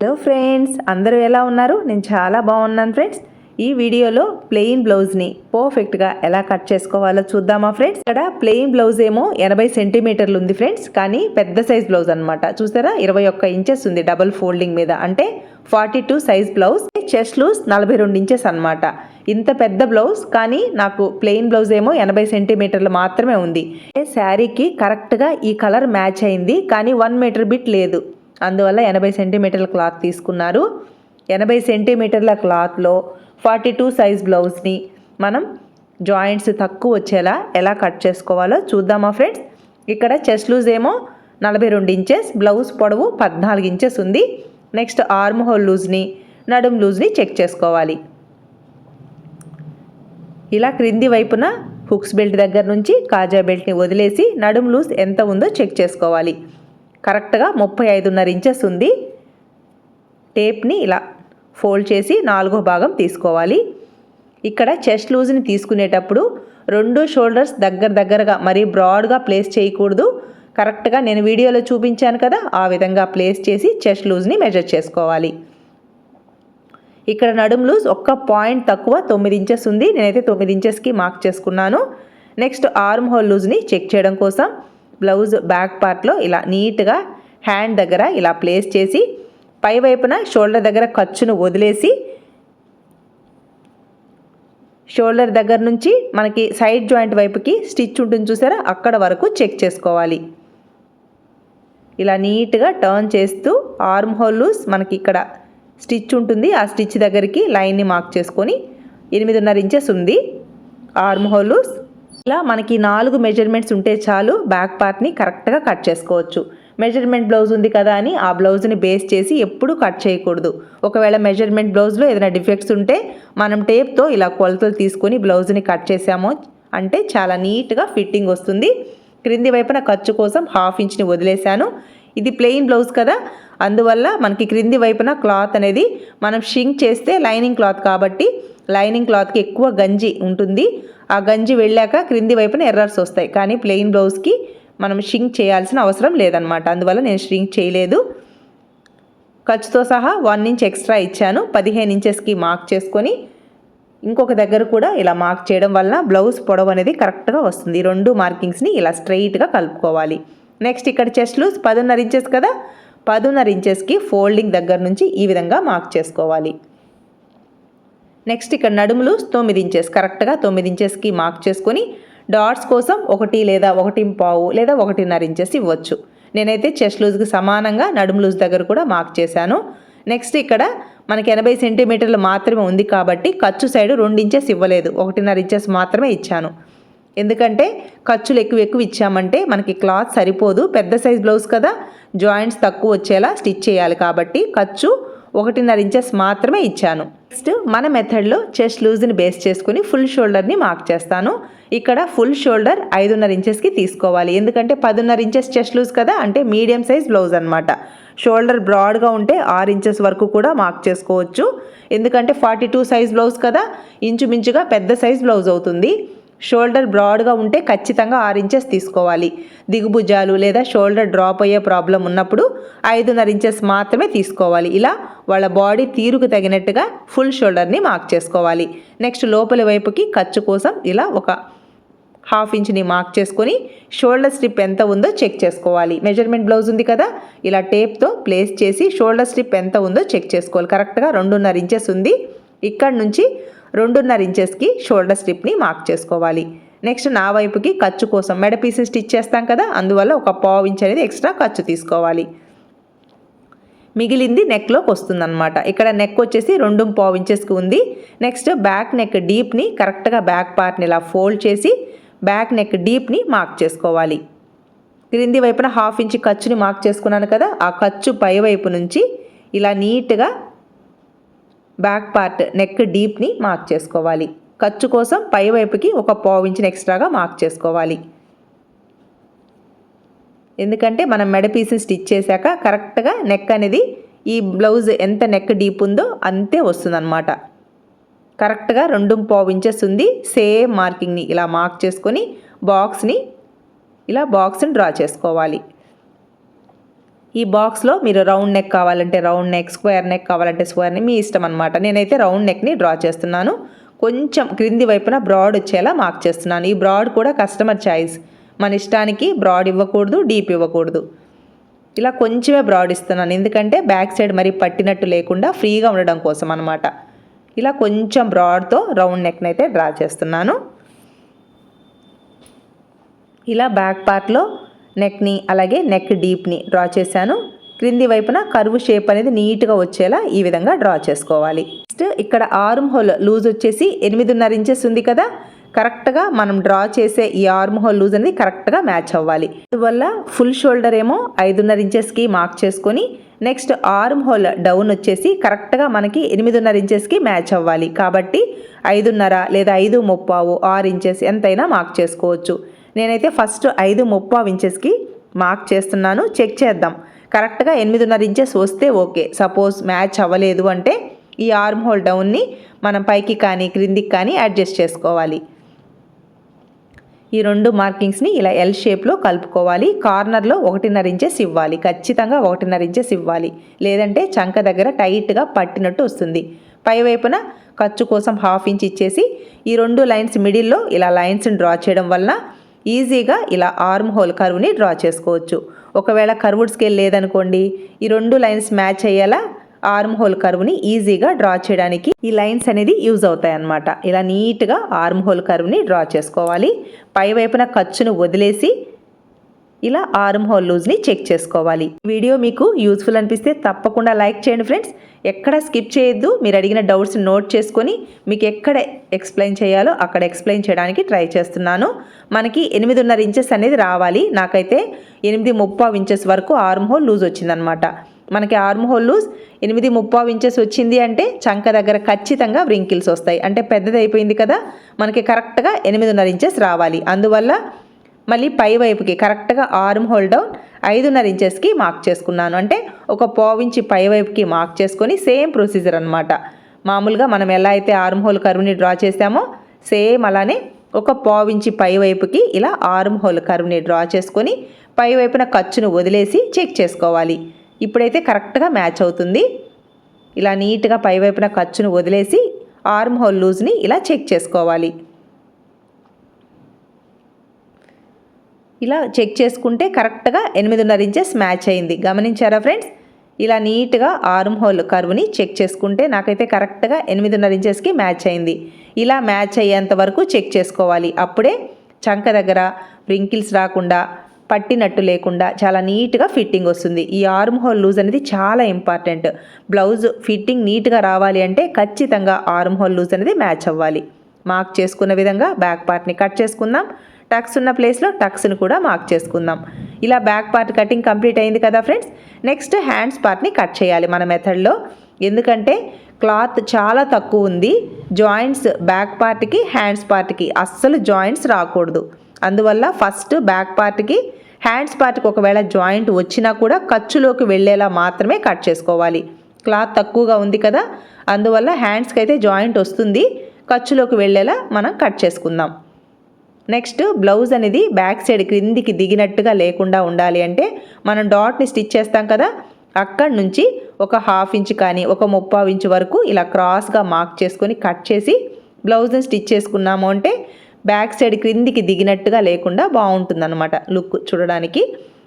Hello friends అందరూ ఎలా ఉన్నారు? నేను చాలా బాగున్నాను ఫ్రెండ్స్ ఈ వీడియోలో ప్లెయిన్ బ్లౌజ్ని పర్ఫెక్ట్గా ఎలా కట్ చేసుకోవాలో చూద్దామా ఫ్రెండ్స్ ఇక్కడ ప్లెయిన్ బ్లౌజ్ ఏమో ఎనభై సెంటీమీటర్లు ఉంది ఫ్రెండ్స్ కానీ పెద్ద సైజ్ బ్లౌజ్ అనమాట చూసారా? ఇరవై ఒక్క ఇంచెస్ ఉంది డబుల్ ఫోల్డింగ్ మీద. అంటే forty two size blouse chest loose నలభై రెండు ఇంచెస్ అనమాట ఇంత పెద్ద బ్లౌజ్ కానీ నాకు ప్లెయిన్ బ్లౌజ్ ఏమో ఎనభై సెంటీమీటర్లు మాత్రమే ఉంది. శారీకి కరెక్ట్గా ఈ కలర్ మ్యాచ్ అయింది కానీ వన్ మీటర్ బిట్ లేదు. అందువల్ల ఎనభై సెంటీమీటర్ల క్లాత్ తీసుకున్నారు. ఎనభై సెంటీమీటర్ల క్లాత్లో ఫార్టీ టూ సైజ్ బ్లౌజ్ని మనం జాయింట్స్ తక్కువ వచ్చేలా ఎలా కట్ చేసుకోవాలో చూద్దామా ఫ్రెండ్స్? ఇక్కడ చెస్ట్ లూజ్ ఏమో నలభై రెండు ఇంచెస్ బ్లౌజ్ పొడవు పద్నాలుగు ఇంచెస్ ఉంది. నెక్స్ట్ ఆర్మ్ హోల్ లూజ్ని నడుం లూజ్ని చెక్ చేసుకోవాలి. ఇలా క్రింది వైపున హుక్స్ బెల్ట్ దగ్గర నుంచి కాజా బెల్ట్ని వదిలేసి నడుం లూజ్ ఎంత ఉందో చెక్ చేసుకోవాలి. కరెక్ట్గా ముప్పై ఐదున్నర ఇంచెస్ ఉంది. టేప్ని ఇలా ఫోల్డ్ చేసి నాలుగో భాగం తీసుకోవాలి. ఇక్కడ చెస్ట్ లూజ్ని తీసుకునేటప్పుడు రెండు షోల్డర్స్ దగ్గర దగ్గరగా మరీ బ్రాడ్గా ప్లేస్ చేయకూడదు. కరెక్ట్గా నేను వీడియోలో చూపించాను కదా ఆ విధంగా ప్లేస్ చేసి చెస్ట్ లూజ్ని మెజర్ చేసుకోవాలి. ఇక్కడ నడుము లూజ్ ఒక్క పాయింట్ తక్కువ తొమ్మిది ఇంచెస్ ఉంది. నేనైతే తొమ్మిది ఇంచెస్కి మార్క్ చేసుకున్నాను. నెక్స్ట్ ఆర్మ్ హోల్ లూజ్ని చెక్ చేయడం కోసం బ్లౌజ్ బ్యాక్ పార్ట్లో ఇలా నీట్గా హ్యాండ్ దగ్గర ఇలా ప్లేస్ చేసి పై వైపున షోల్డర్ దగ్గర ఖర్చును వదిలేసి షోల్డర్ దగ్గర నుంచి మనకి సైడ్ జాయింట్ వైపుకి స్టిచ్ ఉంటుంది చూసారా? అక్కడ వరకు చెక్ చేసుకోవాలి. ఇలా నీట్గా టర్న్ చేస్తూ ఆర్మ్ హోల్ లూస్ మనకి ఇక్కడ స్టిచ్ ఉంటుంది. ఆ స్టిచ్ దగ్గరికి లైన్ని మార్క్ చేసుకొని ఎనిమిదిన్నర ఇంచెస్ ఉంది ఆర్మ్ హోల్ లూస్ ఇలా మనకి నాలుగు మెజర్మెంట్స్ ఉంటే చాలు బ్యాక్ పార్ట్ని కరెక్ట్గా కట్ చేసుకోవచ్చు. మెజర్మెంట్ బ్లౌజ్ ఉంది కదా అని ఆ బ్లౌజ్ని బేస్ చేసి ఎప్పుడూ కట్ చేయకూడదు. ఒకవేళ మెజర్మెంట్ బ్లౌజ్లో ఏదైనా డిఫెక్ట్స్ ఉంటే మనం టేప్తో ఇలా కొలతలు తీసుకొని బ్లౌజ్ని కట్ చేసామో అంటే చాలా నీట్గా ఫిట్టింగ్ వస్తుంది. క్రింది వైపున ఖర్చు కోసం హాఫ్ ఇంచ్ని వదిలేశాను. ఇది ప్లెయిన్ బ్లౌజ్ కదా. అందువల్ల మనకి క్రింది వైపున క్లాత్ అనేది మనం షింక్ చేస్తే లైనింగ్ క్లాత్ కాబట్టి లైనింగ్ క్లాత్కి ఎక్కువ గంజి ఉంటుంది. ఆ గంజి వెళ్ళాక క్రింది వైపున ఎర్రర్స్ వస్తాయి. కానీ ప్లెయిన్ బ్లౌజ్కి మనం షింక్ చేయాల్సిన అవసరం లేదనమాట అందువల్ల నేను షింక్ చేయలేదు. ఖర్చుతో సహా వన్ ఇంచ్ ఎక్స్ట్రా ఇచ్చాను. పదిహేను ఇంచెస్కి మార్క్ చేసుకొని ఇంకొక దగ్గర కూడా ఇలా మార్క్ చేయడం వల్ల బ్లౌజ్ పొడవు అనేది కరెక్ట్గా వస్తుంది. రెండు మార్కింగ్స్ని ఇలా స్ట్రైట్గా కలుపుకోవాలి. నెక్స్ట్ ఇక్కడ చెస్ట్ లూజ్ పదున్నర ఇంచెస్ కదా? పదున్నర ఇంచెస్కి ఫోల్డింగ్ దగ్గర నుంచి ఈ విధంగా మార్క్ చేసుకోవాలి. నెక్స్ట్ ఇక్కడ నడుములు తొమ్మిది ఇంచెస్ కరెక్ట్గా తొమ్మిది ఇంచెస్కి మార్క్ చేసుకొని డాట్స్ కోసం ఒకటి లేదా ఒకటి పావు లేదా ఒకటిన్నర ఇంచెస్ ఇవ్వచ్చు. నేనైతే చెస్ట్ లూజ్కి సమానంగా నడుము లూజ్ దగ్గర కూడా మార్క్ చేశాను. నెక్స్ట్ ఇక్కడ మనకి ఎనభై సెంటీమీటర్లు మాత్రమే ఉంది కాబట్టి ఖర్చు సైడ్ రెండు ఇంచెస్ ఇవ్వలేదు. ఒకటిన్నర ఇంచెస్ మాత్రమే ఇచ్చాను. ఎందుకంటే ఖర్చులు ఎక్కువ ఎక్కువ ఇచ్చామంటే మనకి క్లాత్ సరిపోదు. పెద్ద సైజ్ బ్లౌజ్ కదా జాయింట్స్ తక్కువ వచ్చేలా స్టిచ్ చేయాలి కాబట్టి ఖర్చు ఒకటిన్నర ఇంచెస్ మాత్రమే ఇచ్చాను. నెక్స్ట్ మన మెథడ్లో చెస్ట్ లూజ్ని బేస్ చేసుకుని ఫుల్ షోల్డర్ని మార్క్ చేస్తాను. ఇక్కడ ఫుల్ షోల్డర్ ఐదున్నర ఇంచెస్కి తీసుకోవాలి. ఎందుకంటే పదున్నర ఇంచెస్ చెస్ట్ లూజ్ కదా అంటే మీడియం సైజ్ బ్లౌజ్ అనమాట షోల్డర్ బ్రాడ్గా ఉంటే ఆరు ఇంచెస్ వరకు కూడా మార్క్ చేసుకోవచ్చు. ఎందుకంటే ఫార్టీ టూ సైజ్ బ్లౌజ్ కదా ఇంచుమించుగా పెద్ద సైజ్ బ్లౌజ్ అవుతుంది. షోల్డర్ బ్రాడ్గా ఉంటే ఖచ్చితంగా ఆరు ఇంచెస్ తీసుకోవాలి. దిగుభుజాలు లేదా షోల్డర్ డ్రాప్ అయ్యే ప్రాబ్లం ఉన్నప్పుడు ఐదున్నర ఇంచెస్ మాత్రమే తీసుకోవాలి. ఇలా వాళ్ళ బాడీ తీరుకు తగినట్టుగా ఫుల్ షోల్డర్ని మార్క్ చేసుకోవాలి. నెక్స్ట్ లోపలి వైపుకి ఖర్చు కోసం ఇలా ఒక హాఫ్ ఇంచ్ని మార్క్ చేసుకొని షోల్డర్ స్ట్రిప్ ఎంత ఉందో చెక్ చేసుకోవాలి. మెజర్మెంట్ బ్లౌజ్ ఉంది కదా ఇలా టేప్తో ప్లేస్ చేసి షోల్డర్ స్ట్రిప్ ఎంత ఉందో చెక్ చేసుకోవాలి. కరెక్ట్గా రెండున్నర ఇంచెస్ ఉంది. ఇక్కడ నుంచి రెండున్నర ఇంచెస్కి షోల్డర్ స్ట్రిప్ని మార్క్ చేసుకోవాలి. నెక్స్ట్ నా వైపుకి ఖర్చు కోసం మెడ పీసెస్ స్టిచ్ చేస్తాం కదా అందువల్ల ఒక పావు ఇంచ్ అనేది ఎక్స్ట్రా ఖర్చు తీసుకోవాలి. మిగిలింది నెక్లోకి వస్తుందన్నమాట. ఇక్కడ నెక్ వచ్చేసి రెండు పావు ఇంచెస్కి ఉంది. నెక్స్ట్ బ్యాక్ నెక్ డీప్ని కరెక్ట్గా బ్యాక్ పార్ట్ని ఇలా ఫోల్డ్ చేసి బ్యాక్ నెక్ డీప్ని మార్క్ చేసుకోవాలి. క్రింది వైపున హాఫ్ ఇంచ్ ఖర్చుని మార్క్ చేసుకున్నాను కదా ఆ ఖర్చు పై వైపు నుంచి ఇలా నీట్గా బ్యాక్ పార్ట్ నెక్ డీప్ని మార్క్ చేసుకోవాలి. ఖర్చు కోసం పై వైపుకి ఒక పావు ఎక్స్ట్రాగా మార్క్ చేసుకోవాలి. ఎందుకంటే మనం మెడ పీసెస్ స్టిచ్ చేశాక కరెక్ట్గా నెక్ అనేది ఈ బ్లౌజ్ ఎంత నెక్ డీప్ ఉందో అంతే వస్తుందన్నమాట. కరెక్ట్గా రెండు పావు ఇంచెస్ ఉంది. సేమ్ మార్కింగ్ని ఇలా మార్క్ చేసుకొని బాక్స్ని ఇలా బాక్స్ని డ్రా చేసుకోవాలి. ఈ బాక్స్లో మీరు రౌండ్ నెక్ కావాలంటే రౌండ్ నెక్ స్క్వేర్ నెక్ కావాలంటే స్క్వేర్ నెక్ మీ ఇష్టం అనమాట నేనైతే రౌండ్ నెక్ని డ్రా చేస్తున్నాను. కొంచెం క్రింది వైపున బ్రాడ్ వచ్చేలా మార్క్ చేస్తున్నాను. ఈ బ్రాడ్ కూడా కస్టమర్ చాయిస్. మన ఇష్టానికి బ్రాడ్ ఇవ్వకూడదు డీప్ ఇవ్వకూడదు. ఇలా కొంచెమే బ్రాడ్ ఇస్తున్నాను. ఎందుకంటే బ్యాక్ సైడ్ మరి పట్టినట్టు లేకుండా ఫ్రీగా ఉండడం కోసం అనమాట ఇలా కొంచెం బ్రాడ్తో రౌండ్ నెక్ని అయితే డ్రా చేస్తున్నాను. ఇలా బ్యాక్ పార్ట్లో నెక్ని అలాగే నెక్ డీప్ని డ్రా చేశాను. క్రింది వైపున కరువు షేప్ అనేది నీట్గా వచ్చేలా ఈ విధంగా డ్రా చేసుకోవాలి. నెక్స్ట్ ఇక్కడ ఆర్మ్ హోల్ లూజ్ వచ్చేసి ఎనిమిదిన్నర ఇంచెస్ ఉంది కదా. కరెక్ట్గా మనం డ్రా చేసే ఈ ఆర్మ్ హోల్ లూజ్ అనేది కరెక్ట్గా మ్యాచ్ అవ్వాలి. అందువల్ల ఫుల్ షోల్డర్ ఏమో ఐదున్నర ఇంచెస్కి మార్క్ చేసుకొని నెక్స్ట్ ఆర్మ్ హోల్ డౌన్ వచ్చేసి కరెక్ట్గా మనకి ఎనిమిదిన్నర ఇంచెస్కి మ్యాచ్ అవ్వాలి. కాబట్టి ఐదున్నర లేదా ఐదు ముప్పావు ఆరు ఇంచెస్ ఎంతైనా మార్క్ చేసుకోవచ్చు. నేనైతే ఫస్ట్ ఐదు ముప్పావు ఇంచెస్కి మార్క్ చేస్తున్నాను. చెక్ చేద్దాం. కరెక్ట్గా ఎనిమిదిన్నర ఇంచెస్ వస్తే ఓకే. సపోజ్ మ్యాచ్ అవ్వలేదు అంటే ఈ ఆర్మ్ హోల్ డౌన్ని మనం పైకి కానీ క్రిందికి కానీ అడ్జస్ట్ చేసుకోవాలి. ఈ రెండు మార్కింగ్స్ని ఇలా ఎల్ షేప్లో కలుపుకోవాలి. కార్నర్లో ఒకటిన్నర ఇంచెస్ ఇవ్వాలి. ఖచ్చితంగా ఒకటిన్నర ఇంచెస్ ఇవ్వాలి. లేదంటే చంక దగ్గర టైట్గా పట్టినట్టు వస్తుంది. పైవైపున ఖర్చు కోసం హాఫ్ ఇంచ్ ఇచ్చేసి ఈ రెండు లైన్స్ మిడిల్లో ఇలా లైన్స్ని డ్రా చేయడం వలన ఈజీగా ఇలా ఆర్మ్ హోల్ కరువుని డ్రా చేసుకోవచ్చు. ఒకవేళ కర్వుడ్ స్కేల్ లేదనుకోండి ఈ రెండు లైన్స్ మ్యాచ్ అయ్యేలా ఆర్మ్ హోల్ కర్వ్ని ఈజీగా డ్రా చేయడానికి ఈ లైన్స్ అనేది యూజ్ అవుతాయి అన్నమాట ఇలా నీట్గా ఆర్మ్ హోల్ కర్వ్ని డ్రా చేసుకోవాలి. పై వైపున ఖర్చును వదిలేసి ఇలా ఆర్మ్ హోల్ లూజ్ని చెక్ చేసుకోవాలి. వీడియో మీకు యూస్ఫుల్ అనిపిస్తే తప్పకుండా లైక్ చేయండి ఫ్రెండ్స్. ఎక్కడ స్కిప్ చేయొద్దు మీరు అడిగిన డౌట్స్ నోట్ చేసుకొని మీకు ఎక్కడ ఎక్స్ప్లెయిన్ చేయాలో అక్కడ ఎక్స్ప్లెయిన్ చేయడానికి ట్రై చేస్తున్నాను. మనకి ఎనిమిదిన్నర ఇంచెస్ అనేది రావాలి. నాకైతే ఎనిమిది ముప్పావు ఇంచెస్ వరకు ఆర్మ్ హోల్ లూజ్ వచ్చిందనమాట. మనకి ఆర్మ్ హోల్ లూజ్ ఎనిమిది ముప్పావు ఇంచెస్ వచ్చింది అంటే చంక దగ్గర ఖచ్చితంగా వ్రింకిల్స్ వస్తాయి. అంటే పెద్దది అయిపోయింది కదా మనకి కరెక్ట్గా ఎనిమిదిన్నర ఇంచెస్ రావాలి. అందువల్ల మళ్ళీ పై వైపుకి కరెక్ట్గా ఆర్మ్ హోల్ డౌన్ ఐదున్నర ఇంచెస్కి మార్క్ చేసుకున్నాను. అంటే ఒక పావించి పై వైపుకి మార్క్ చేసుకొని సేమ్ ప్రొసీజర్ అనమాట మామూలుగా మనం ఎలా అయితే ఆర్మ్ హోల్ కరువుని డ్రా చేసామో సేమ్ అలానే ఒక పావించి పై వైపుకి ఇలా ఆర్మ్ హోల్ కరువుని డ్రా చేసుకొని పై వైపున ఖర్చును వదిలేసి చెక్ చేసుకోవాలి. ఇప్పుడైతే కరెక్ట్గా మ్యాచ్ అవుతుంది. ఇలా నీట్గా పై వైపున ఖర్చును వదిలేసి ఆర్మ్ హోల్ లూజ్ని ఇలా చెక్ చేసుకోవాలి. ఇలా చెక్ చేసుకుంటే కరెక్ట్గా ఎనిమిదిన్నర ఇంచెస్ మ్యాచ్ అయింది. గమనించారా ఫ్రెండ్స్ ఇలా నీట్గా ఆర్మ్ హోల్ కర్వ్ని చెక్ చేసుకుంటే నాకైతే కరెక్ట్గా ఎనిమిదిన్నర ఇంచెస్కి మ్యాచ్ అయింది. ఇలా మ్యాచ్ అయ్యేంత వరకు చెక్ చేసుకోవాలి. అప్పుడే చంక దగ్గర వ్రింకిల్స్ రాకుండా పట్టినట్టు లేకుండా చాలా నీట్గా ఫిట్టింగ్ వస్తుంది. ఈ ఆర్మ్ హోల్ లూజ్ అనేది చాలా ఇంపార్టెంట్ బ్లౌజ్ ఫిట్టింగ్ నీట్గా రావాలి అంటే ఖచ్చితంగా ఆర్మ్ హోల్ లూజ్ అనేది మ్యాచ్ అవ్వాలి. మార్క్ చేసుకున్న విధంగా బ్యాక్ పార్ట్ని కట్ చేసుకుందాం. టక్స్ ఉన్న ప్లేస్లో టక్స్ని కూడా మార్క్ చేసుకుందాం. ఇలా బ్యాక్ పార్ట్ కటింగ్ కంప్లీట్ అయింది కదా ఫ్రెండ్స్? నెక్స్ట్ హ్యాండ్స్ పార్ట్ని కట్ చేయాలి మన మెథడ్లో. ఎందుకంటే క్లాత్ చాలా తక్కువ ఉంది. జాయింట్స్ బ్యాక్ పార్ట్కి హ్యాండ్స్ పార్ట్కి అస్సలు జాయింట్స్ రాకూడదు. అందువల్ల ఫస్ట్ బ్యాక్ పార్ట్కి హ్యాండ్స్ పార్ట్కి ఒకవేళ జాయింట్ వచ్చినా కూడా ఖర్చులోకి వెళ్ళేలా మాత్రమే కట్ చేసుకోవాలి. క్లాత్ తక్కువగా ఉంది కదా? అందువల్ల హ్యాండ్స్కి అయితే జాయింట్ వస్తుంది. ఖర్చులోకి వెళ్ళేలా మనం కట్ చేసుకుందాం. నెక్స్ట్ బ్లౌజ్ అనేది బ్యాక్ సైడ్ క్రిందికి దిగినట్టుగా లేకుండా ఉండాలి అంటే మనం డాట్ని స్టిచ్ చేస్తాం కదా అక్కడి నుంచి ఒక హాఫ్ ఇంచ్ కానీ ఒక ముప్పావు ఇంచ్ వరకు ఇలా క్రాస్గా మార్క్ చేసుకొని కట్ చేసి బ్లౌజ్ని స్టిచ్ చేసుకున్నాము అంటే బ్యాక్ సైడ్ క్రిందికి దిగినట్టుగా లేకుండా బాగుంటుందన్నమాట లుక్ చూడడానికి.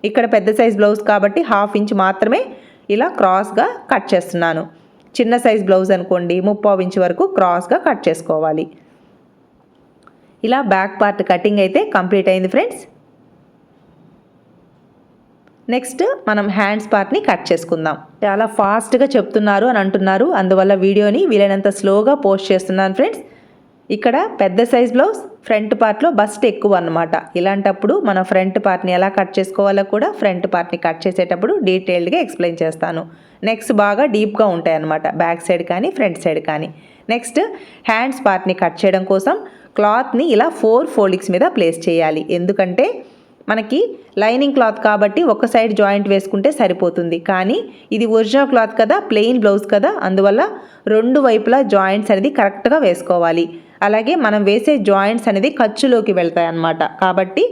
ఇక్కడ పెద్ద సైజ్ బ్లౌజ్ కాబట్టి హాఫ్ ఇంచ్ మాత్రమే ఇలా క్రాస్గా కట్ చేస్తున్నాను. చిన్న సైజ్ బ్లౌజ్ అనుకోండి ముప్పావు ఇంచ్ వరకు క్రాస్గా కట్ చేసుకోవాలి. ఇలా బ్యాక్ పార్ట్ కటింగ్ అయితే కంప్లీట్ అయింది ఫ్రెండ్స్ నెక్స్ట్ మనం హ్యాండ్స్ పార్ట్ని కట్ చేసుకుందాం. చాలా ఫాస్ట్గా చెప్తున్నారు అని అంటున్నారు. అందువల్ల వీడియోని వీలైనంత స్లోగా పోస్ట్ చేస్తున్నాను ఫ్రెండ్స్ ఇక్కడ పెద్ద సైజ్ బ్లౌజ్ ఫ్రంట్ పార్ట్లో బస్ట్ ఎక్కువ అనమాట ఇలాంటప్పుడు మన ఫ్రంట్ పార్ట్ని ఎలా కట్ చేసుకోవాలో కూడా ఫ్రంట్ పార్ట్ని కట్ చేసేటప్పుడు డీటెయిల్డ్గా ఎక్స్ప్లెయిన్ చేస్తాను. నెక్స్ట్ బాగా డీప్గా ఉంటాయి అన్నమాట బ్యాక్ సైడ్ కానీ ఫ్రంట్ సైడ్ కానీ. నెక్స్ట్ హ్యాండ్స్ పార్ట్ని కట్ చేయడం కోసం క్లాత్ని ఇలా ఫోర్ ఫోల్డింగ్స్ మీద ప్లేస్ చేయాలి. ఎందుకంటే మనకి లైనింగ్ క్లాత్ కాబట్టి ఒక సైడ్ జాయింట్ వేసుకుంటే సరిపోతుంది. కానీ ఇది ఒరిజినల్ క్లాత్ కదా ప్లెయిన్ బ్లౌజ్ కదా అందువల్ల రెండు వైపులా జాయింట్స్ అనేది కరెక్ట్గా వేసుకోవాలి. అలాగే మనం వేసే జాయింట్స్ అనేది ఖర్చులోకి వెళ్తాయి అన్నమాట. కాబట్టి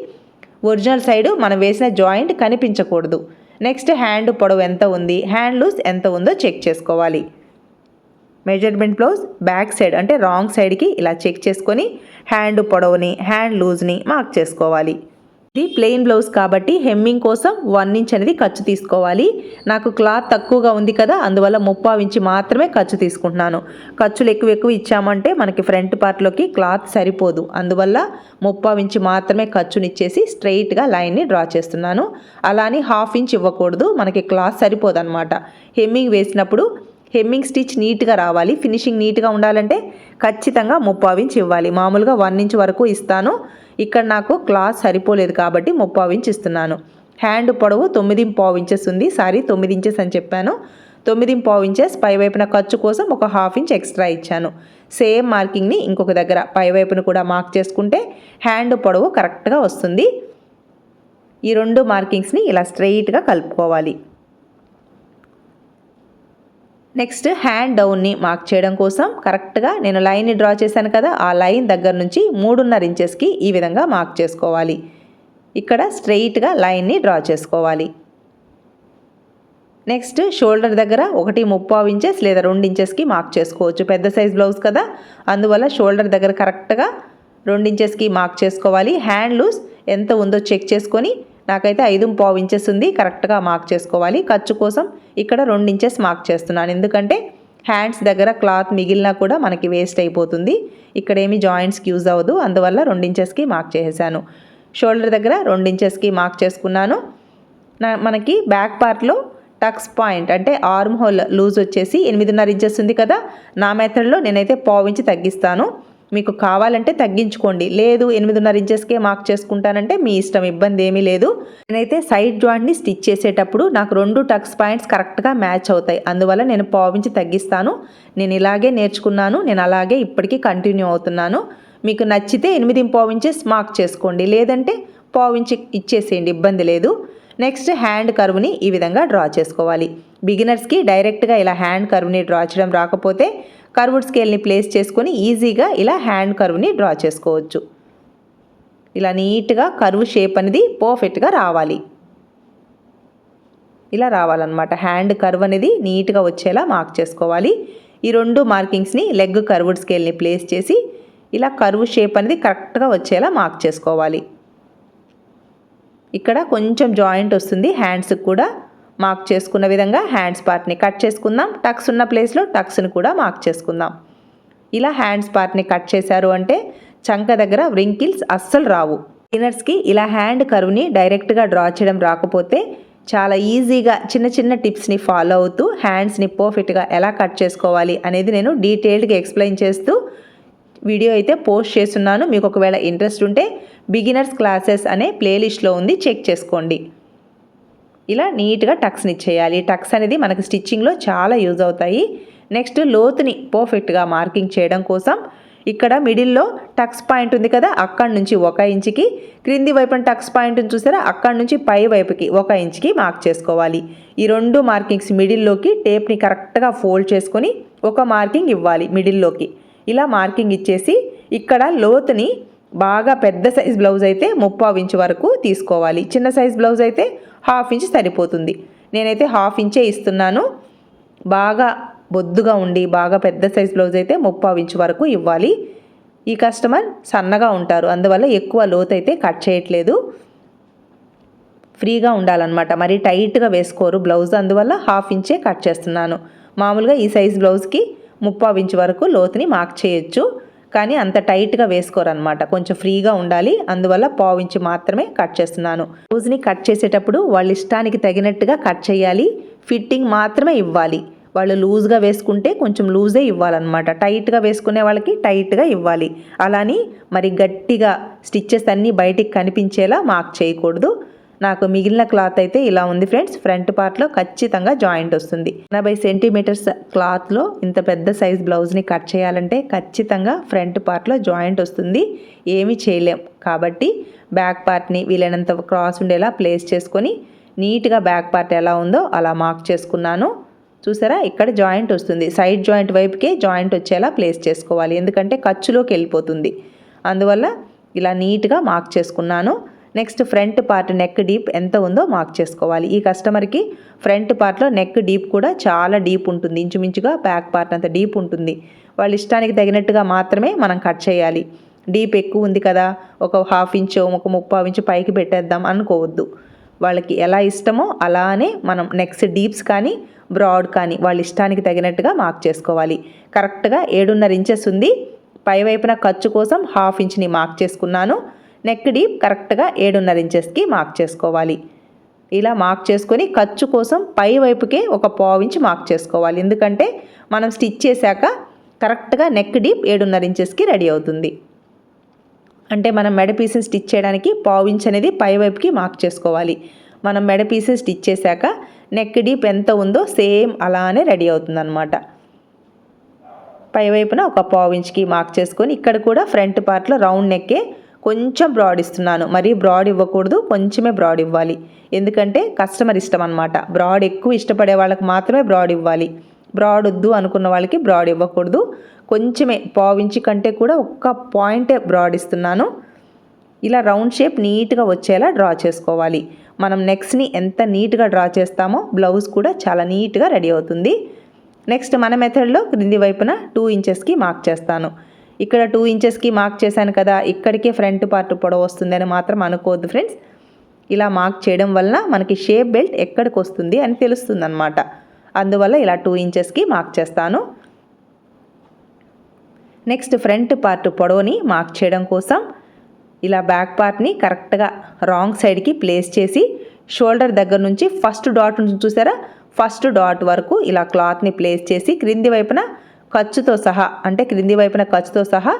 ఒరిజినల్ సైడు మనం వేసిన జాయింట్ కనిపించకూడదు. నెక్స్ట్ హ్యాండ్ పొడవు ఎంత ఉంది హ్యాండ్ లూజ్ ఎంత ఉందో చెక్ చేసుకోవాలి. మెజర్మెంట్ బ్లౌజ్ బ్యాక్ సైడ్ అంటే రాంగ్ సైడ్కి ఇలా చెక్ చేసుకొని హ్యాండ్ పొడవుని హ్యాండ్ లూజ్ని మార్క్ చేసుకోవాలి. ఇది ప్లెయిన్ బ్లౌజ్ కాబట్టి హెమ్మింగ్ కోసం వన్ ఇంచ్ అనేది ఖర్చు తీసుకోవాలి. నాకు క్లాత్ తక్కువగా ఉంది కదా అందువల్ల ముప్పావు ఇంచ్ మాత్రమే ఖర్చు తీసుకుంటున్నాను. ఖర్చులు ఎక్కువ ఎక్కువ ఇచ్చామంటే మనకి ఫ్రంట్ పార్ట్లోకి క్లాత్ సరిపోదు. అందువల్ల ముప్పావు ఇంచ్ మాత్రమే ఖర్చునిచ్చేసి స్ట్రైట్గా లైన్ని డ్రా చేస్తున్నాను. అలానే హాఫ్ ఇంచ్ ఇవ్వకూడదు. మనకి క్లాత్ సరిపోదు అనమాట హెమ్మింగ్ వేసినప్పుడు హెమ్మింగ్ స్టిచ్ నీట్గా రావాలి. ఫినిషింగ్ నీట్గా ఉండాలంటే ఖచ్చితంగా ముప్పావు ఇంచ్ ఇవ్వాలి. మామూలుగా వన్ ఇంచ్ వరకు ఇస్తాను. ఇక్కడ నాకు క్లాత్ సరిపోలేదు కాబట్టి ముప్పావు ఇంచ్ ఇస్తున్నాను. హ్యాండ్ పొడవు తొమ్మిది పావు ఇంచెస్ ఉంది. సారీ తొమ్మిది ఇంచెస్ అని చెప్పాను. తొమ్మిది పావు ఇంచెస్ పై వైపున ఖర్చు కోసం ఒక హాఫ్ ఇంచ్ ఎక్స్ట్రా ఇచ్చాను. సేమ్ మార్కింగ్ని ఇంకొక దగ్గర పై వైపున కూడా మార్క్ చేసుకుంటే హ్యాండ్ పొడవు కరెక్ట్గా వస్తుంది. ఈ రెండు మార్కింగ్స్ని ఇలా స్ట్రెయిట్గా కలుపుకోవాలి. నెక్స్ట్ హ్యాండ్ డౌన్ని మార్క్ చేయడం కోసం కరెక్ట్గా నేను లైన్ని డ్రా చేశాను కదా ఆ లైన్ దగ్గర నుంచి మూడున్నర ఇంచెస్కి ఈ విధంగా మార్క్ చేసుకోవాలి. ఇక్కడ స్ట్రెయిట్గా లైన్ని డ్రా చేసుకోవాలి. నెక్స్ట్ షోల్డర్ దగ్గర ఒకటి ముప్పావు ఇంచెస్ లేదా రెండు ఇంచెస్కి మార్క్ చేసుకోవచ్చు. పెద్ద సైజ్ బ్లౌజ్ కదా అందువల్ల షోల్డర్ దగ్గర కరెక్ట్గా రెండు ఇంచెస్కి మార్క్ చేసుకోవాలి. హ్యాండ్ లూస్ ఎంత ఉందో చెక్ చేసుకొని నాకైతే ఐదు పావు ఇంచెస్ ఉంది కరెక్ట్గా మార్క్ చేసుకోవాలి. ఖర్చు కోసం ఇక్కడ రెండు ఇంచెస్ మార్క్ చేస్తున్నాను. ఎందుకంటే హ్యాండ్స్ దగ్గర క్లాత్ మిగిలినా కూడా మనకి వేస్ట్ అయిపోతుంది. ఇక్కడ ఏమి జాయింట్స్కి యూజ్ అవ్వదు. అందువల్ల రెండు ఇంచెస్కి మార్క్ చేసేసాను. షోల్డర్ దగ్గర రెండు ఇంచెస్కి మార్క్ చేసుకున్నాను. నా మనకి బ్యాక్ పార్ట్లో టక్స్ పాయింట్ అంటే ఆర్మ్ హోల్ లూజ్ వచ్చేసి ఎనిమిదిన్నర ఇంచెస్ ఉంది కదా నా మెథడ్లో నేనైతే పావు ఇంచి తగ్గిస్తాను. మీకు కావాలంటే తగ్గించుకోండి. లేదు ఎనిమిదిన్నర ఇంచెస్కే మార్క్ చేసుకుంటానంటే మీ ఇష్టం ఇబ్బంది ఏమీ లేదు. నేనైతే సైడ్ జాయింట్ని స్టిచ్ చేసేటప్పుడు నాకు రెండు టక్స్ పాయింట్స్ కరెక్ట్గా మ్యాచ్ అవుతాయి. అందువల్ల నేను పావించి తగ్గిస్తాను. నేను ఇలాగే నేర్చుకున్నాను. నేను అలాగే ఇప్పటికీ కంటిన్యూ అవుతున్నాను. మీకు నచ్చితే ఎనిమిది పావు ఇంచెస్ మార్క్ చేసుకోండి. లేదంటే పావు ఇచ్చేసేయండి. ఇబ్బంది లేదు. నెక్స్ట్ హ్యాండ్ కర్వ్ని ఈ విధంగా డ్రా చేసుకోవాలి. బిగినర్స్కి డైరెక్ట్గా ఇలా హ్యాండ్ కర్వ్ని డ్రా చేయడం రాకపోతే కర్వ్డ్ స్కేల్ని ప్లేస్ చేసుకొని ఈజీగా ఇలా హ్యాండ్ కర్వ్ని డ్రా చేసుకోవచ్చు. ఇలా నీట్గా కర్వ్ షేప్ అనేది పర్ఫెక్ట్గా రావాలి. ఇలా రావాలన్నమాట. హ్యాండ్ కర్వ్ అనేది నీట్గా వచ్చేలా మార్క్ చేసుకోవాలి. ఈ రెండు మార్కింగ్స్ని లెగ్ కర్వుడ్ స్కేల్ని ప్లేస్ చేసి ఇలా కర్వ్ షేప్ అనేది కరెక్ట్గా వచ్చేలా మార్క్ చేసుకోవాలి. ఇక్కడ కొంచెం జాయింట్ వస్తుంది. హ్యాండ్స్కి కూడా మార్క్ చేసుకున్న విధంగా హ్యాండ్స్ పార్ట్ని కట్ చేసుకుందాం. టక్స్ ఉన్న ప్లేస్లో టక్స్ని కూడా మార్క్ చేసుకుందాం. ఇలా హ్యాండ్స్ పార్ట్ని కట్ చేశారు అంటే చంక దగ్గర వ్రింకిల్స్ అస్సలు రావు. బిగినర్స్కి ఇలా హ్యాండ్ కరువుని డైరెక్ట్గా డ్రా చేయడం రాకపోతే చాలా ఈజీగా చిన్న చిన్న టిప్స్ని ఫాలో అవుతూ హ్యాండ్స్ని పర్ఫెక్ట్గా ఎలా కట్ చేసుకోవాలి అనేది నేను డీటెయిల్డ్గా ఎక్స్ప్లెయిన్ చేస్తూ వీడియో అయితే పోస్ట్ చేస్తున్నాను. మీకు ఒకవేళ ఇంట్రెస్ట్ ఉంటే బిగినర్స్ క్లాసెస్ అనే ప్లేలిస్ట్లో ఉంది. చెక్ చేసుకోండి. ఇలా నీట్గా టక్స్ని ఇచ్చేయాలి టక్స్ అనేది మనకి స్టిచ్చింగ్లో చాలా యూజ్ అవుతాయి. నెక్స్ట్ లోతుని పర్ఫెక్ట్గా మార్కింగ్ చేయడం కోసం ఇక్కడ మిడిల్లో టక్స్ పాయింట్ ఉంది కదా అక్కడి నుంచి ఒక ఇంచుకి. క్రింది వైపున టక్స్ పాయింట్ చూసారా అక్కడి నుంచి పై వైపుకి ఒక ఇంచుకి మార్క్ చేసుకోవాలి. ఈ రెండు మార్కింగ్స్ మిడిల్లోకి టేప్ని కరెక్ట్గా ఫోల్డ్ చేసుకొని ఒక మార్కింగ్ ఇవ్వాలి మిడిల్లోకి. ఇలా మార్కింగ్ ఇచ్చేసి ఇక్కడ లోతుని బాగా పెద్ద సైజ్ బ్లౌజ్ అయితే ముప్పావు ఇంచు వరకు తీసుకోవాలి. చిన్న సైజ్ బ్లౌజ్ అయితే హాఫ్ ఇంచ్ సరిపోతుంది. నేనైతే హాఫ్ ఇంచే ఇస్తున్నాను. బాగా బొద్దుగా ఉండి బాగా పెద్ద సైజ్ బ్లౌజ్ అయితే ముప్పావు ఇంచు వరకు ఇవ్వాలి. ఈ కస్టమర్ సన్నగా ఉంటారు. అందువల్ల ఎక్కువ లోతు అయితే కట్ చేయట్లేదు. ఫ్రీగా ఉండాలన్నమాట. మరి టైట్గా వేసుకోరు బ్లౌజ్. అందువల్ల హాఫ్ ఇంచే కట్ చేస్తున్నాను. మామూలుగా ఈ సైజ్ బ్లౌజ్కి ముప్పావు ఇంచు వరకు లోతుని మార్క్ చేయొచ్చు. కానీ అంత టైట్గా వేసుకోరనమాట కొంచెం ఫ్రీగా ఉండాలి. అందువల్ల పావు ఇంచు మాత్రమే కట్ చేస్తున్నాను. రోజుని కట్ చేసేటప్పుడు వాళ్ళ ఇష్టానికి తగినట్టుగా కట్ చేయాలి. ఫిట్టింగ్ మాత్రమే ఇవ్వాలి. వాళ్ళు లూజ్గా వేసుకుంటే కొంచెం లూజే ఇవ్వాలన్నమాట. టైట్గా వేసుకునే వాళ్ళకి టైట్గా ఇవ్వాలి. అలాని మరి గట్టిగా స్టిచ్చెస్ అన్నీ బయటికి కనిపించేలా మార్క్ చేయకూడదు. నాకు మిగిలిన క్లాత్ అయితే ఇలా ఉంది ఫ్రెండ్స్. ఫ్రంట్ పార్ట్లో ఖచ్చితంగా జాయింట్ వస్తుంది. ఎనభై సెంటీమీటర్స్ క్లాత్లో ఇంత పెద్ద సైజ్ బ్లౌజ్ని కట్ చేయాలంటే ఖచ్చితంగా ఫ్రంట్ పార్ట్లో జాయింట్ వస్తుంది. ఏమీ చేయలేం. కాబట్టి బ్యాక్ పార్ట్ని వీలైనంత క్రాస్ ఉండేలా ప్లేస్ చేసుకొని నీట్గా బ్యాక్ పార్ట్ ఎలా ఉందో అలా మార్క్ చేసుకున్నాను. చూసారా? ఇక్కడ జాయింట్ వస్తుంది. సైడ్ జాయింట్ వైపుకే జాయింట్ వచ్చేలా ప్లేస్ చేసుకోవాలి. ఎందుకంటే ఖర్చులోకి వెళ్ళిపోతుంది. అందువల్ల ఇలా నీట్గా మార్క్ చేసుకున్నాను. Next front part neck deep ఎంత ఉందో మార్క్ చేసుకోవాలి. ఈ కస్టమర్కి ఫ్రంట్ పార్ట్లో నెక్ డీప్ కూడా చాలా డీప్ ఉంటుంది. ఇంచుమించుగా బ్యాక్ పార్ట్ అంత డీప్ ఉంటుంది. వాళ్ళ ఇష్టానికి తగినట్టుగా మాత్రమే మనం కట్ చేయాలి. డీప్ ఎక్కువ ఉంది కదా ఒక హాఫ్ ఇంచ్ ఒక ముప్పావు ఇంచు పైకి పెట్టేద్దాం అనుకోవద్దు. వాళ్ళకి ఎలా ఇష్టమో అలానే మనం నెక్స్ట్ డీప్స్ కానీ బ్రాడ్ కానీ వాళ్ళ ఇష్టానికి తగినట్టుగా మార్క్ చేసుకోవాలి. కరెక్ట్గా ఏడున్నర ఇంచెస్ ఉంది. పై వైపున ఖర్చు కోసం హాఫ్ ఇంచ్ని మార్క్ చేసుకున్నాను. నెక్ డీప్ కరెక్ట్గా ఏడున్నర ఇంచెస్కి మార్క్ చేసుకోవాలి. ఇలా మార్క్ చేసుకొని ఖర్చు కోసం పై వైపుకే ఒక పావు మార్క్ చేసుకోవాలి. ఎందుకంటే మనం స్టిచ్ చేశాక కరెక్ట్గా నెక్ డీప్ ఏడున్నర ఇంచెస్కి రెడీ అవుతుంది. అంటే మనం మెడ పీసెస్ స్టిచ్ చేయడానికి పావు అనేది పై వైపుకి మార్క్ చేసుకోవాలి. మనం మెడ పీసెస్ స్టిచ్ చేశాక నెక్ డీప్ ఎంత ఉందో సేమ్ అలానే రెడీ అవుతుంది అనమాట పై వైపున ఒక పావు ఇంచ్కి మార్క్ చేసుకొని ఇక్కడ కూడా ఫ్రంట్ పార్ట్లో రౌండ్ నెక్కే కొంచెం బ్రాడ్ ఇస్తున్నాను. మరీ బ్రాడ్ ఇవ్వకూడదు కొంచెమే బ్రాడ్ ఇవ్వాలి. ఎందుకంటే కస్టమర్ ఇష్టం అనమాట బ్రాడ్ ఎక్కువ ఇష్టపడే వాళ్ళకి మాత్రమే బ్రాడ్ ఇవ్వాలి. బ్రాడ్ వద్దు అనుకున్న వాళ్ళకి బ్రాడ్ ఇవ్వకూడదు. కొంచెమే పావించి కంటే కూడా ఒక్క పాయింటే బ్రాడ్ ఇస్తున్నాను. ఇలా రౌండ్ షేప్ నీట్గా వచ్చేలా డ్రా చేసుకోవాలి. మనం నెక్స్ట్ని ఎంత నీట్గా డ్రా చేస్తామో బ్లౌజ్ కూడా చాలా నీట్గా రెడీ అవుతుంది. నెక్స్ట్ మన మెథడ్లో క్రింది వైపున టూ ఇంచెస్కి మార్క్ చేస్తాను. ఇక్కడ టూ ఇంచెస్కి మార్క్ చేశాను కదా ఇక్కడికే ఫ్రంట్ పార్ట్ పొడవు వస్తుందని మాత్రం అనుకోవద్దు ఫ్రెండ్స్ ఇలా మార్క్ చేయడం వల్ల మనకి షేప్ బెల్ట్ ఎక్కడికి వస్తుంది అని తెలుస్తుంది అనమాట అందువల్ల ఇలా టూ ఇంచెస్కి మార్క్ చేస్తాను. నెక్స్ట్ ఫ్రంట్ పార్ట్ పొడవుని మార్క్ చేయడం కోసం ఇలా బ్యాక్ పార్ట్ని కరెక్ట్గా రాంగ్ సైడ్కి ప్లేస్ చేసి షోల్డర్ దగ్గర నుంచి ఫస్ట్ డాట్ నుంచి చూసారా? ఫస్ట్ డాట్ వరకు ఇలా క్లాత్ని ప్లేస్ చేసి క్రింది వైపున ఖర్చుతో సహా అంటే క్రింది వైపున ఖర్చుతో సహా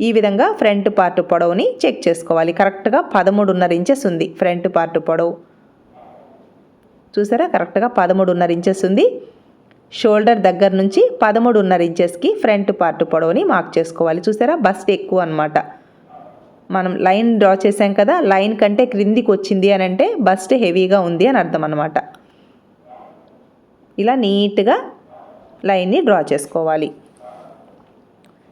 ఈ విధంగా ఫ్రంట్ పార్ట్ పొడవుని చెక్ చేసుకోవాలి. కరెక్ట్గా పదమూడున్నర ఇంచెస్ ఉంది ఫ్రంట్ పార్ట్ పొడవు. చూసారా? కరెక్ట్గా పదమూడున్నర ఇంచెస్ ఉంది. షోల్డర్ దగ్గర నుంచి పదమూడున్నర ఇంచెస్కి ఫ్రంట్ పార్ట్ పొడవుని మార్క్ చేసుకోవాలి. చూసారా? బస్ట్ ఎక్కువ అనమాట మనం లైన్ డ్రా చేసాం కదా లైన్ కంటే క్రిందికి వచ్చింది అని అంటే బస్ట్ హెవీగా ఉంది అని అర్థం అనమాట ఇలా నీట్గా లైన్ని డ్రా చేసుకోవాలి.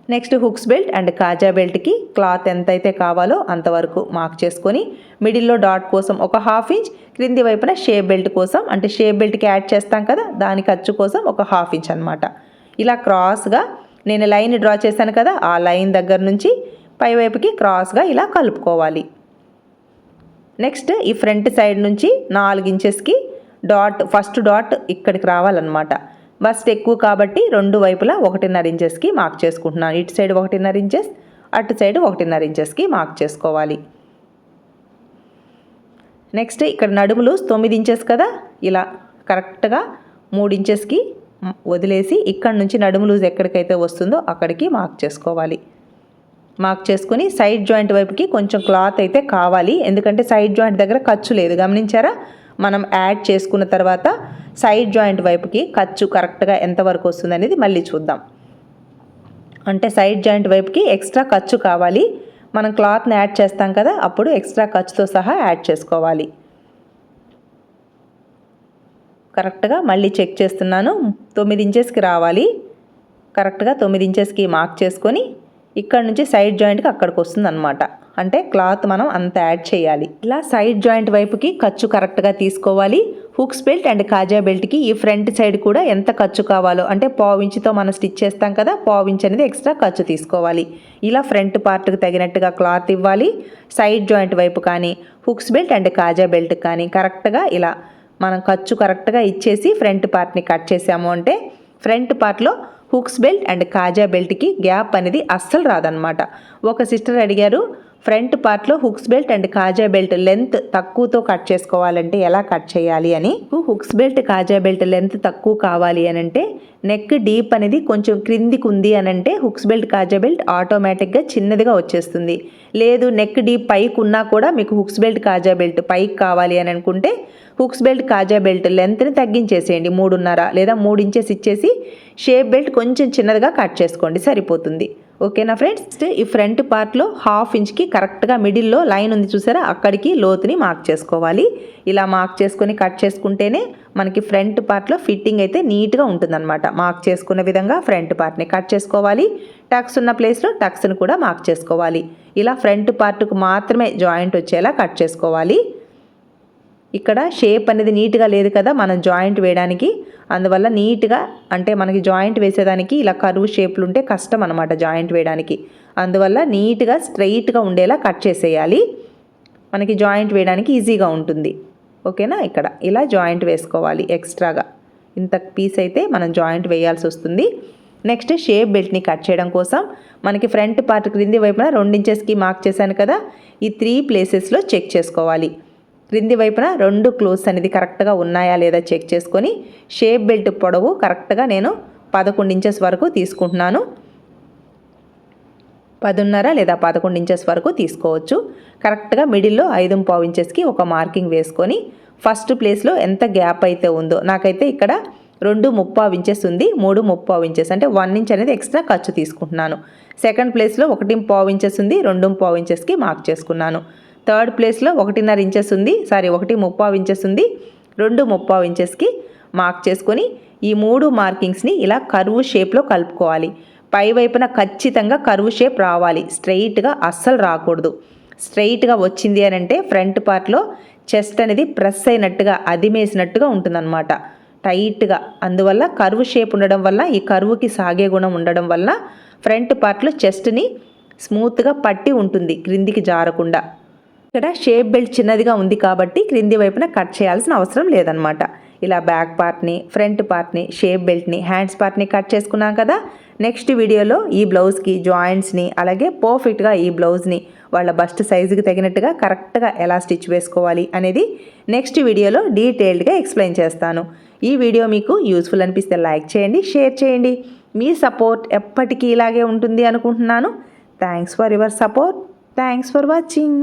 నెక్స్ట్ హుక్స్ బెల్ట్ అండ్ కాజా బెల్ట్కి క్లాత్ ఎంతైతే కావాలో అంతవరకు మార్క్ చేసుకొని మిడిల్లో డాట్ కోసం ఒక హాఫ్ ఇంచ్ క్రింది వైపున షేప్ బెల్ట్ కోసం అంటే షేప్ బెల్ట్కి యాడ్ చేస్తాం కదా దాని ఖర్చు కోసం ఒక హాఫ్ ఇంచ్ అనమాట ఇలా క్రాస్గా నేను లైన్ డ్రా చేశాను కదా ఆ లైన్ దగ్గర నుంచి పైవైపుకి క్రాస్గా ఇలా కలుపుకోవాలి. నెక్స్ట్ ఈ ఫ్రంట్ సైడ్ నుంచి నాలుగు ఇంచెస్కి డాట్ ఫస్ట్ డాట్ ఇక్కడికి రావాలన్నమాట. బస్ట్ ఎక్కువ కాబట్టి రెండు వైపులా ఒకటిన్నర ఇంచెస్కి మార్క్ చేసుకుంటున్నాను. ఇటు సైడ్ ఒకటిన్నర ఇంచెస్ అటు సైడ్ ఒకటిన్నర ఇంచెస్కి మార్క్ చేసుకోవాలి. నెక్స్ట్ ఇక్కడ నడుములు తొమ్మిది ఇంచెస్ కదా? ఇలా కరెక్ట్గా మూడు ఇంచెస్కి వదిలేసి ఇక్కడ నుంచి నడుము లూజ్ ఎక్కడికైతే వస్తుందో అక్కడికి మార్క్ చేసుకోవాలి. మార్క్ చేసుకుని సైడ్ జాయింట్ వైపుకి కొంచెం క్లాత్ అయితే కావాలి. ఎందుకంటే సైడ్ జాయింట్ దగ్గర ఖర్చు లేదు. గమనించారా? మనం యాడ్ చేసుకున్న తర్వాత సైడ్ జాయింట్ వైపుకి ఖర్చు కరెక్ట్గా ఎంతవరకు వస్తుంది అనేది మళ్ళీ చూద్దాం. అంటే సైడ్ జాయింట్ వైపుకి ఎక్స్ట్రా ఖర్చు కావాలి. మనం క్లాత్ని యాడ్ చేస్తాం కదా అప్పుడు ఎక్స్ట్రా ఖర్చుతో సహా యాడ్ చేసుకోవాలి. కరెక్ట్గా మళ్ళీ చెక్ చేస్తున్నాను. తొమ్మిది ఇంచెస్కి రావాలి. కరెక్ట్గా తొమ్మిది ఇంచెస్కి మార్క్ చేసుకొని ఇక్కడ నుంచి సైడ్ జాయింట్కి అక్కడికి వస్తుంది అనమాట అంటే క్లాత్ మనం అంత యాడ్ చేయాలి. ఇలా సైడ్ జాయింట్ వైపుకి ఖర్చు కరెక్ట్గా తీసుకోవాలి. హుక్స్ బెల్ట్ అండ్ కాజా బెల్ట్కి ఈ ఫ్రంట్ సైడ్ కూడా ఎంత ఖర్చు కావాలో అంటే పావించితో మనం స్టిచ్ చేస్తాం కదా పావించ్ అనేది ఎక్స్ట్రా ఖర్చు తీసుకోవాలి. ఇలా ఫ్రంట్ పార్ట్కి తగినట్టుగా క్లాత్ ఇవ్వాలి. సైడ్ జాయింట్ వైపు కానీ హుక్స్ బెల్ట్ అండ్ కాజా బెల్ట్ కానీ కరెక్ట్గా ఇలా మనం ఖర్చు కరెక్ట్గా ఇచ్చేసి ఫ్రంట్ పార్ట్ని కట్ చేసాము అంటే ఫ్రంట్ పార్ట్లో హుక్స్ బెల్ట్ అండ్ కాజా బెల్ట్కి గ్యాప్ అనేది అస్సలు రాదనమాట ఒక సిస్టర్ అడిగారు ఫ్రంట్ పార్ట్లో హుక్స్ బెల్ట్ అండ్ కాజా బెల్ట్ లెంత్ తక్కువతో కట్ చేసుకోవాలంటే ఎలా కట్ చేయాలి అని. హుక్స్ బెల్ట్ కాజా బెల్ట్ లెంత్ తక్కువ కావాలి అని అంటే నెక్ డీప్ అనేది కొంచెం క్రిందికి ఉంది అని అంటే హుక్స్ బెల్ట్ కాజా బెల్ట్ ఆటోమేటిక్గా చిన్నదిగా వచ్చేస్తుంది. లేదు నెక్ డీప్ పైకి ఉన్నా కూడా మీకు హుక్స్ బెల్ట్ కాజా బెల్ట్ పైకి కావాలి అని అనుకుంటే హుక్స్ బెల్ట్ కాజా బెల్ట్ లెంత్ని తగ్గించేసేయండి మూడున్నర లేదా మూడు ఇంచెస్ ఇచ్చేసి షేప్ బెల్ట్ కొంచెం చిన్నదిగా కట్ చేసుకోండి సరిపోతుంది. ఓకేనా ఫ్రెండ్స్? ఈ ఫ్రంట్ పార్ట్లో హాఫ్ ఇంచ్కి కరెక్ట్గా మిడిల్లో లైన్ ఉంది చూసారా? అక్కడికి లోతుని మార్క్ చేసుకోవాలి. ఇలా మార్క్ చేసుకొని కట్ చేసుకుంటేనే మనకి ఫ్రంట్ పార్ట్లో ఫిట్టింగ్ అయితే నీట్గా ఉంటుందన్నమాట. మార్క్ చేసుకున్న విధంగా ఫ్రంట్ పార్ట్ని కట్ చేసుకోవాలి. టక్స్ ఉన్న ప్లేస్లో టక్స్ని కూడా మార్క్ చేసుకోవాలి. ఇలా ఫ్రంట్ పార్ట్కు మాత్రమే జాయింట్ వచ్చేలా కట్ చేసుకోవాలి. ఇక్కడ షేప్ అనేది నీట్గా లేదు కదా మనం జాయింట్ వేయడానికి. అందువల్ల నీట్గా అంటే మనకి జాయింట్ వేసేదానికి ఇలా కరువు షేప్లు ఉంటే కష్టం అనమాట జాయింట్ వేయడానికి. అందువల్ల నీట్గా స్ట్రైట్గా ఉండేలా కట్ చేసేయాలి. మనకి జాయింట్ వేయడానికి ఈజీగా ఉంటుంది. ఓకేనా ఇక్కడ ఇలా జాయింట్ వేసుకోవాలి ఎక్స్ట్రాగా ఇంత పీస్ అయితే మనం జాయింట్ వేయాల్సి వస్తుంది. నెక్స్ట్ షేప్ బెల్ట్ని కట్ చేయడం కోసం మనకి ఫ్రంట్ పార్ట్ క్రింది వైపున రెండించెస్కి మార్క్ చేశాను కదా ఈ త్రీ ప్లేసెస్లో చెక్ చేసుకోవాలి. క్రింది వైపున రెండు క్లోజ్ అనేది కరెక్ట్గా ఉన్నాయా లేదా చెక్ చేసుకొని షేప్ బెల్ట్ పొడవు కరెక్ట్గా నేను పదకొండు ఇంచెస్ వరకు తీసుకుంటున్నాను. పదున్నర లేదా పదకొండు ఇంచెస్ వరకు తీసుకోవచ్చు. కరెక్ట్గా మిడిల్లో ఐదు పావు ఇంచెస్కి ఒక మార్కింగ్ వేసుకొని ఫస్ట్ ప్లేస్లో ఎంత గ్యాప్ అయితే ఉందో నాకైతే ఇక్కడ రెండు ముప్పావు ఇంచెస్ ఉంది మూడు ముప్పావు ఇంచెస్ అంటే వన్ ఇంచ్ అనేది ఎక్స్ట్రా ఖర్చు తీసుకుంటున్నాను. సెకండ్ ప్లేస్లో ఒకటి పావు ఇంచెస్ ఉంది రెండు పావు ఇంచెస్కి మార్క్ చేసుకున్నాను. థర్డ్ ప్లేస్లో ఒకటిన్నర ఇంచెస్ ఉంది. సారీ ఒకటి ముప్పావు ఇంచెస్ ఉంది. రెండు ముప్పావు ఇంచెస్కి మార్క్ చేసుకొని ఈ మూడు మార్కింగ్స్ని ఇలా కరువు షేప్లో కలుపుకోవాలి. పై వైపున ఖచ్చితంగా కరువు షేప్ రావాలి. స్ట్రైట్గా అస్సలు రాకూడదు. స్ట్రైట్గా వచ్చింది అని అంటే ఫ్రంట్ పార్ట్లో చెస్ట్ అనేది ప్రెస్ అయినట్టుగా అదిమేసినట్టుగా ఉంటుందన్నమాట. టైట్గా. అందువల్ల కరువు షేప్ ఉండడం వల్ల ఈ కరువుకి సాగే గుణం ఉండడం వల్ల ఫ్రంట్ పార్ట్లో చెస్ట్ని స్మూత్గా పట్టి ఉంటుంది క్రిందికి జారకుండా. ఇక్కడ షేప్ బెల్ట్ చిన్నదిగా ఉంది కాబట్టి క్రింది వైపున కట్ చేయాల్సిన అవసరం లేదనమాట ఇలా బ్యాక్ పార్ట్ని ఫ్రంట్ పార్ట్ని షేప్ బెల్ట్ని హ్యాండ్స్ పార్ట్ని కట్ చేసుకున్నాం కదా. నెక్స్ట్ వీడియోలో ఈ బ్లౌజ్కి జాయింట్స్ని అలాగే పర్ఫెక్ట్గా ఈ బ్లౌజ్ని వాళ్ళ బస్ట్ సైజుకి తగినట్టుగా కరెక్ట్గా ఎలా స్టిచ్ వేసుకోవాలి అనేది నెక్స్ట్ వీడియోలో డీటెయిల్డ్గా ఎక్స్ప్లెయిన్ చేస్తాను. ఈ వీడియో మీకు యూస్ఫుల్ అనిపిస్తే లైక్ చేయండి షేర్ చేయండి. మీ సపోర్ట్ ఎప్పటికీ ఇలాగే ఉంటుంది అనుకుంటున్నాను. Thanks for your support. Thanks for watching.